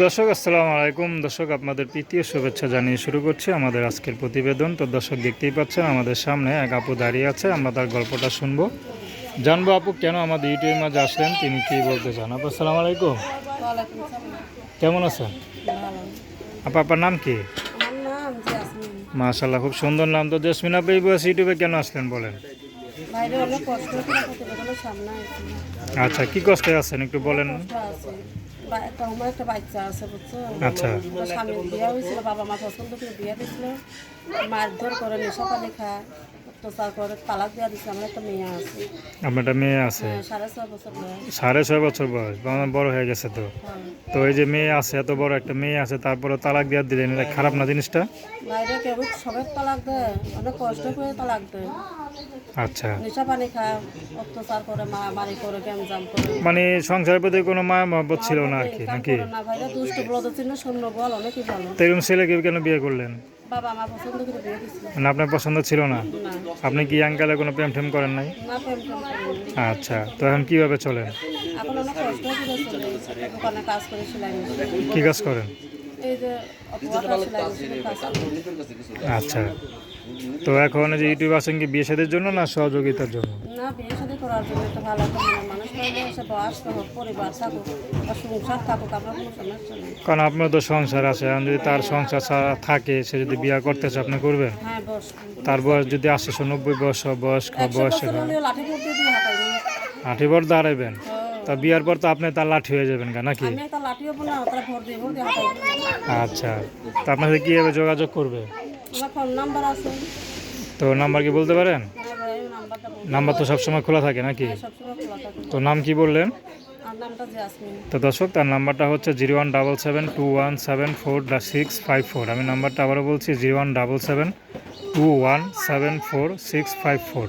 দর্শক আসসালামু আলাইকুম। দর্শক আপনাদের প্রীতীয় শুভেচ্ছা জানিয়ে শুরু করছি আমাদের আজকের প্রতিবেদন। তো দর্শক দেখতেই পাচ্ছেন আমাদের সামনে এক আপু দাঁড়িয়ে আছে আমরা তার গল্পটা শুনব। জানব আপু কেন আমাদের ইউটিউবের মাঝে আসলেন তিনি কি বলতে চান? আপু আসসালামু আলাইকুম। কেমন আছেন? আপা আপনার নাম কি? মাশাল্লাহ খুব সুন্দর নাম। তো জেসমিন আপু এই বয়সে ইউটিউবে কেন আসলেন বলেন? বাইরে অনেক কষ্ট সামনে আচ্ছা কি কষ্টে আছেন? একটু বলেন। একটা আমার একটা বাচ্চা আছে বুঝছ? আচ্ছা। তো স্বামীর বিয়ে হয়েছিল বাবা মা পছন্দ করে বিয়ে দিয়েছিল। মারধর করে নেশা পানি খায়। অত্যাচার করে তালাক দেওয়া দিচ্ছে আমার একটা মেয়ে আছে। আপনার একটা মেয়ে আছে। হ্যাঁ, সাড়ে ছয় বছর বয়স। সাড়ে ছয় বছর বয়স বড় হয়ে গেছে তো। হ্যাঁ। তো এই যে মেয়ে আছে এত বড় একটা মেয়ে আছে তারপরে তালাক দিলেন এটা খারাপ না জিনিসটা? বাইরে কেউ সবাই তালাক দেয় অনেক কষ্ট করে তালাক দেয়। আচ্ছা। নেশা পানি খায় অত্যাচার করে মারামারি করে গ্যামজাম করে। মানে সংসারের প্রতি কোনো মায়া মহব্বত ছিল না আর কি নাকি? না ভাইরা দুষ্ট ব্রত চিহ্ন শূন্য বল অনেকই ভালো তো এরকম ছেলেকে কেন বিয়ে করলেন? বাবা মা পছন্দ করে বিয়ে দিছিল মানে আপনার পছন্দ ছিল না? না। আপনি কি আঙ্কালে কোনো প্রেম ঠেম করেন নাই? না প্রেম টেম করিনি। আচ্ছা তো এখন কীভাবে চলেন? এখন অনেক কষ্ট করে দোকানে কাজ করে সেলাই মেশিন। কি কাজ করেন? আচ্ছা। তো এখন যে ইউটিউব আসেন কি বিয়ে সাদের জন্য না সহযোগিতার জন্য? না বিয়ে শাদী করার জন্য একটা ভালো মানুষ বয়স পরিবার থাকুক সংসার থাকুক আমরা কোনো সমস্যা নেই। কারণ আপনার তো সংসার আছে এখন যদি তার সংসার থাকে সে যদি বিয়ে করতে চায় আপনি করবেন? হ্যাঁ বস তার বয়স যদি আশিশো নব্বই বয়স বয়স্ক বছর হয়। লাঠি বর দাঁড়াবেন তা বিয়ার পর তো আপনি তার লাঠি হয়ে যাবেন গা নাকি? আচ্ছা তা আপনার সাথে কীভাবে যোগাযোগ করবে? তো নাম্বার কি বলতে পারেন? হ্যাঁ নাম্বার তো সবসময় খোলা থাকে নাকি? সবসময় তো নাম কি বললেন? তো দর্শক তার নাম্বারটা হচ্ছে zero one double seven two one seven four six five four. আমি নাম্বারটা আবারও বলছি zero one double seven two one seven four six five four.